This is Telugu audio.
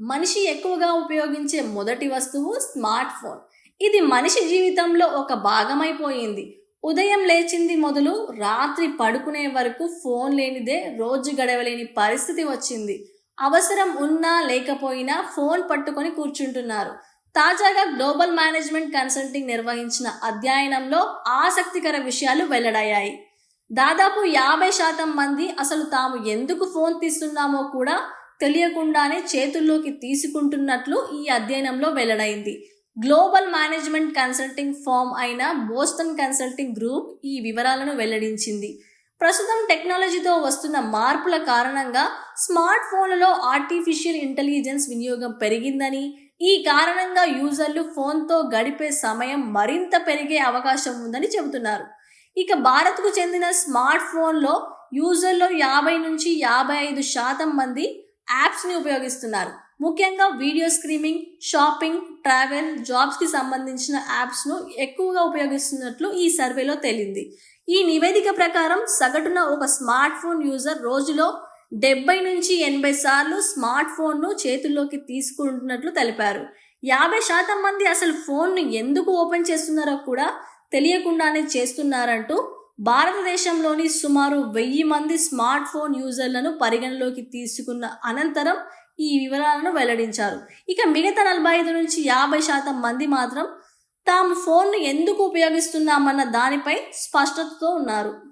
మనిషి ఎక్కువగా ఉపయోగించే మొదటి వస్తువు స్మార్ట్ ఫోన్. ఇది మనిషి జీవితంలో ఒక భాగమైపోయింది. ఉదయం లేచింది మొదలు రాత్రి పడుకునే వరకు ఫోన్ లేనిదే రోజు గడవలేని పరిస్థితి వచ్చింది. అవసరం ఉన్నా లేకపోయినా ఫోన్ పట్టుకొని కూర్చుంటున్నారు. తాజాగా గ్లోబల్ మేనేజ్మెంట్ కన్సల్టింగ్ నిర్వహించిన అధ్యయనంలో ఆసక్తికర విషయాలు వెల్లడయ్యాయి. దాదాపు యాభై శాతం మంది అసలు తాము ఎందుకు ఫోన్ తీస్తున్నామో కూడా తెలియకుండానే చేతుల్లోకి తీసుకుంటున్నట్లు ఈ అధ్యయనంలో వెల్లడైంది. గ్లోబల్ మేనేజ్మెంట్ కన్సల్టింగ్ ఫామ్ అయిన బోస్టన్ కన్సల్టింగ్ గ్రూప్ ఈ వివరాలను వెల్లడించింది. ప్రస్తుతం టెక్నాలజీతో వస్తున్న మార్పుల కారణంగా స్మార్ట్ ఫోన్లలో ఆర్టిఫిషియల్ ఇంటెలిజెన్స్ వినియోగం పెరిగిందని ఈ కారణంగా యూజర్లు ఫోన్తో గడిపే సమయం మరింత పెరిగే అవకాశం ఉందని చెబుతున్నారు. ఇక భారత్కు చెందిన స్మార్ట్ ఫోన్లో యూజర్లో యాభై నుంచి యాభై ఐదు శాతం మంది యాప్స్ని ఉపయోగిస్తున్నారు. ముఖ్యంగా వీడియో స్ట్రీమింగ్ షాపింగ్ ట్రావెల్ జాబ్స్కి సంబంధించిన యాప్స్ను ఎక్కువగా ఉపయోగిస్తున్నట్లు ఈ సర్వేలో తేలింది. ఈ నివేదిక ప్రకారం సగటున ఒక స్మార్ట్ ఫోన్ యూజర్ రోజులో డెబ్బై నుంచి ఎనభై సార్లు స్మార్ట్ ఫోన్ను చేతుల్లోకి తీసుకుంటున్నట్లు తెలిపారు. యాభై శాతం మంది అసలు ఫోన్ను ఎందుకు ఓపెన్ చేస్తున్నారో కూడా తెలియకుండానే చేస్తున్నారంటూ భారతదేశంలోని సుమారు వెయ్యి మంది స్మార్ట్ ఫోన్ యూజర్లను పరిగణలోకి తీసుకున్న అనంతరం ఈ వివరాలను వెల్లడించారు. ఇక మిగతా నలభై ఐదు నుంచి యాభై శాతం మంది మాత్రం తాము ఫోన్ను ఎందుకు ఉపయోగిస్తున్నామన్న దానిపై స్పష్టతతో ఉన్నారు.